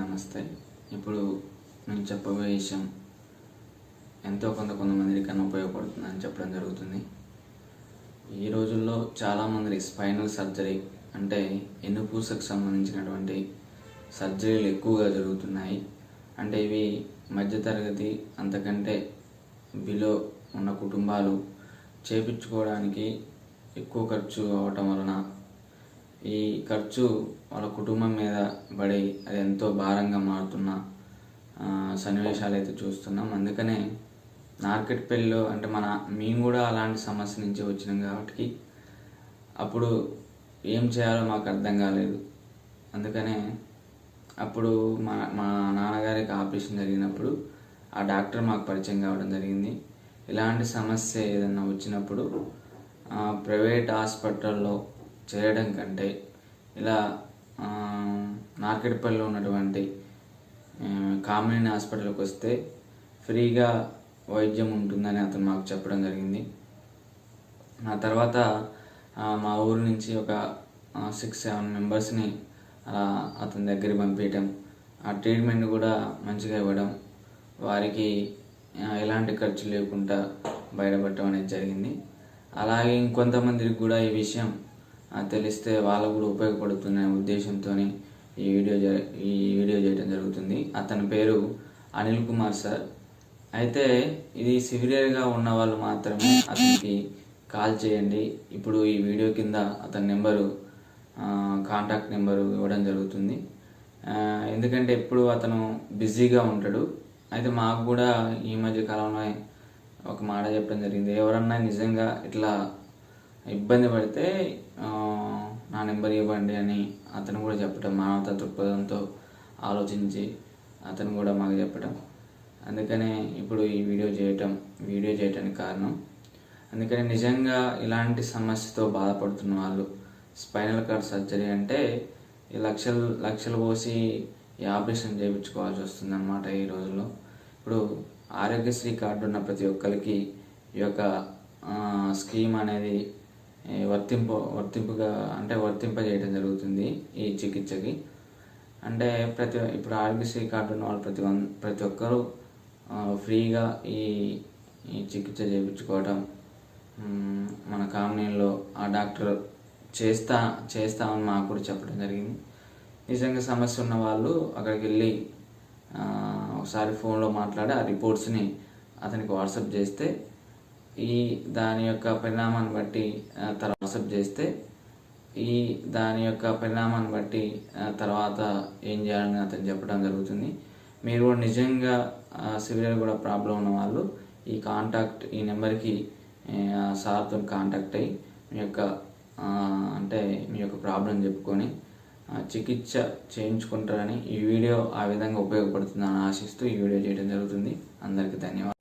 నమస్తే. ఇప్పుడు నేను చెప్పబోయే విషయం ఎంతో కొంత కొంతమందికి కన్నా ఉపయోగపడుతుందని చెప్పడం జరుగుతుంది. ఈ రోజుల్లో చాలామంది స్పైనల్ సర్జరీ అంటే ఎన్నుపూసకు సంబంధించినటువంటి సర్జరీలు ఎక్కువగా జరుగుతున్నాయి. అంటే ఇవి మధ్యతరగతి అంతకంటే బిలో ఉన్న కుటుంబాలు చేపించుకోవడానికి ఎక్కువ ఖర్చు అవటం వలన ఈ ఖర్చు వాళ్ళ కుటుంబం మీద పడి అది ఎంతో భారంగా మారుతున్న సన్నివేశాలు అయితే చూస్తున్నాం. అందుకనే మార్కెట్ పెళ్ళిలో అంటే మన మేము కూడా అలాంటి సమస్య నుంచి వచ్చినాం కాబట్టి అప్పుడు ఏం చేయాలో మాకు అర్థం కాలేదు. అందుకనే అప్పుడు మా మా నాన్నగారికి ఆపరేషన్ జరిగినప్పుడు ఆ డాక్టర్ మాకు పరిచయం కావడం జరిగింది. ఇలాంటి సమస్య ఏదైనా వచ్చినప్పుడు ప్రైవేట్ హాస్పిటల్లో చేయడం కంటే ఇలా నార్కెట్పల్లిలో ఉన్నటువంటి కామినేని హాస్పిటల్కి వస్తే ఫ్రీగా వైద్యం ఉంటుందని అతను మాకు చెప్పడం జరిగింది. ఆ తర్వాత మా ఊరు నుంచి ఒక సిక్స్ సెవెన్ మెంబర్స్ని అలా అతని దగ్గరికి పంపించడం ఆ ట్రీట్మెంట్ కూడా మంచిగా ఇవ్వడం వారికి ఎలాంటి ఖర్చు లేకుండా బయటపడటం అనేది జరిగింది. అలాగే ఇంకొంతమందికి కూడా ఈ విషయం తెలిస్తే వాళ్ళకు కూడా ఉపయోగపడుతున్న ఉద్దేశంతో ఈ వీడియో ఈ వీడియో చేయడం జరుగుతుంది. అతని పేరు అనిల్ కుమార్ సార్. అయితే ఇది సివియర్గా ఉన్న వాళ్ళు మాత్రమే అతనికి కాల్ చేయండి. ఇప్పుడు ఈ వీడియో కింద అతని నెంబరు కాంటాక్ట్ నెంబరు ఇవ్వడం జరుగుతుంది. ఎందుకంటే ఎప్పుడు అతను బిజీగా ఉంటాడు. అయితే మాకు కూడా ఈ మధ్య కాలంలో ఒక మాట చెప్పడం జరిగింది. ఎవరన్నా నిజంగా ఇట్లా ఇబ్బంది పడితే నా నెంబర్ ఇవ్వండి అని అతను కూడా చెప్పడం మానవత దృక్పథంతో ఆలోచించి అతను కూడా మాకు చెప్పడం. అందుకనే ఇప్పుడు ఈ వీడియో చేయటం వీడియో చేయటానికి కారణం. అందుకని నిజంగా ఇలాంటి సమస్యతో బాధపడుతున్న వాళ్ళు స్పైనల్ కార్డ్ సర్జరీ అంటే ఈ లక్షలు లక్షలు పోసి ఈ ఆపరేషన్ చేయించుకోవాల్సి వస్తుంది అన్నమాట ఈ రోజుల్లో. ఇప్పుడు ఆరోగ్యశ్రీ కార్డు ఉన్న ప్రతి ఒక్కరికి ఈ యొక్క స్కీమ్ అనేది వర్తింపు వర్తింపుగా అంటే వర్తింపజేయడం జరుగుతుంది ఈ చికిత్సకి. అంటే ప్రతి ఇప్పుడు ఆరోగ్యశ్రీ కార్డు ఉన్న వాళ్ళు ప్రతి ప్రతి ఒక్కరూ ఫ్రీగా ఈ ఈ చికిత్స చేయించుకోవడం మన కామినీలో ఆ డాక్టర్ చేస్తా చేస్తామని మాకు కూడా చెప్పడం జరిగింది. నిజంగా సమస్య ఉన్న వాళ్ళు అక్కడికి వెళ్ళి ఒకసారి ఫోన్లో మాట్లాడి ఆ రిపోర్ట్స్ని అతనికి వాట్సాప్ చేస్తే ఈ దాని యొక్క పరిణామాన్ని బట్టి తర్వాత వాట్సాప్ చేస్తే ఈ దాని యొక్క పరిణామాన్ని బట్టి తర్వాత ఏం చేయాలని అతను చెప్పడం జరుగుతుంది. మీరు కూడా నిజంగా సివియర్ కూడా ప్రాబ్లం ఉన్న వాళ్ళు ఈ కాంటాక్ట్ ఈ నెంబర్కి సార్తో కాంటాక్ట్ అయ్యి మీ యొక్క అంటే మీ యొక్క ప్రాబ్లం చెప్పుకొని చికిత్స చేయించుకుంటారని ఈ వీడియో ఆ విధంగా ఉపయోగపడుతుందని ఆశిస్తూ ఈ వీడియో చేయడం జరుగుతుంది. అందరికీ ధన్యవాదాలు.